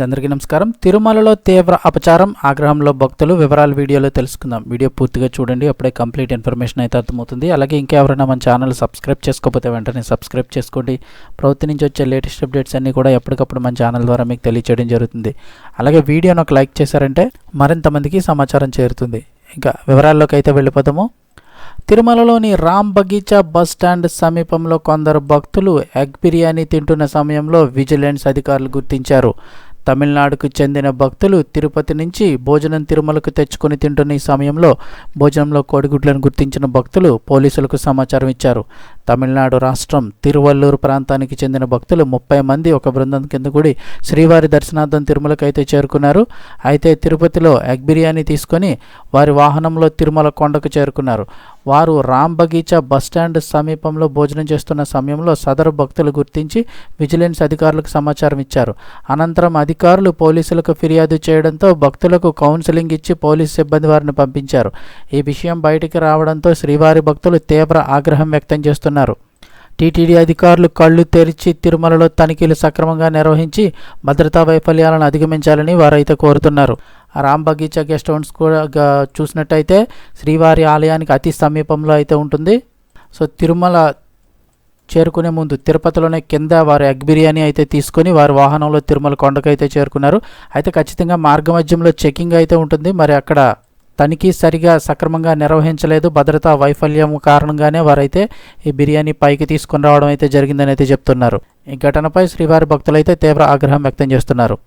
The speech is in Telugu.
అందరికీ నమస్కారం. తిరుమలలో తీవ్ర అపచారం ఆగ్రహంలో భక్తులు వివరాలు వీడియోలో తెలుసుకుందాం. వీడియో పూర్తిగా చూడండి అప్పుడే కంప్లీట్ ఇన్ఫర్మేషన్ అయితే అర్థమవుతుంది. అలాగే ఇంకెవరైనా మన ఛానల్ సబ్స్క్రైబ్ చేసుకోకపోతే వెంటనే సబ్స్క్రైబ్ చేసుకోండి. ప్రభుత్వం నుంచి వచ్చే లేటెస్ట్ అప్డేట్స్ అన్నీ కూడా ఎప్పటికప్పుడు మన ఛానల్ ద్వారా మీకు తెలియచేయడం జరుగుతుంది. అలాగే వీడియోను ఒక లైక్ చేశారంటే మరింత మందికి సమాచారం చేరుతుంది. ఇంకా వివరాల్లోకి అయితే వెళ్ళిపోతాము తిరుమలలోని రామ్ బగీచా బస్ స్టాండ్ సమీపంలో కొందరు భక్తులు ఎగ్ బిర్యానీ తింటున్న సమయంలో విజిలెన్స్ అధికారులు గుర్తించారు. తమిళనాడుకు చెందిన భక్తులు తిరుపతి నుంచి భోజనం తిరుమలకు తెచ్చుకొని తింటున్న ఈ సమయంలో భోజనంలో కోడిగుడ్లను గుర్తించిన భక్తులు పోలీసులకు సమాచారం ఇచ్చారు. తమిళనాడు రాష్ట్రం తిరువల్లూరు ప్రాంతానికి చెందిన భక్తులు ముప్పై మంది ఒక బృందం కింద కూడి శ్రీవారి దర్శనార్థం తిరుమలకు అయితే చేరుకున్నారు. అయితే తిరుపతిలో ఎగ్ బిర్యానీ తీసుకొని వారి వాహనంలో తిరుమల కొండకు చేరుకున్నారు. వారు రామ్ బగీచా బస్టాండ్ సమీపంలో భోజనం చేస్తున్న సమయంలో సదరు భక్తులు గుర్తించి విజిలెన్స్ అధికారులకు సమాచారం ఇచ్చారు. అనంతరం అధికారులు పోలీసులకు ఫిర్యాదు చేయడంతో భక్తులకు కౌన్సిలింగ్ ఇచ్చి పోలీసు సిబ్బంది వారిని పంపించారు. ఈ విషయం బయటికి రావడంతో శ్రీవారి భక్తులు తీవ్ర ఆగ్రహం వ్యక్తం చేస్తున్నారు. టీటీడీ అధికారులు కళ్ళు తెరిచి తిరుమలలో తనిఖీలు సక్రమంగా నిర్వహించి భద్రతా వైఫల్యాలను అధిగమించాలని వారైతే కోరుతున్నారు. రామ్ బగీచా గెస్ట్ హౌస్ కూడా చూసినట్టయితే శ్రీవారి ఆలయానికి అతి సమీపంలో అయితే ఉంటుంది. సో తిరుమల చేరుకునే ముందు తిరుపతిలోనే కింద వారు ఎగ్ బిర్యానీ అయితే తీసుకొని వారి వాహనంలో తిరుమల కొండకు అయితే చేరుకున్నారు. అయితే ఖచ్చితంగా మార్గ మధ్యంలో చెకింగ్ అయితే ఉంటుంది. మరి అక్కడ తనిఖీ సరిగా సక్రమంగా నిర్వహించలేదు. భద్రతా వైఫల్యం కారణంగానే వారైతే ఈ బిర్యానీ పైకి తీసుకుని రావడం అయితే జరిగిందని అయితే చెప్తున్నారు. ఈ ఘటనపై శ్రీవారి భక్తులైతే తీవ్ర ఆగ్రహం వ్యక్తం చేస్తున్నారు.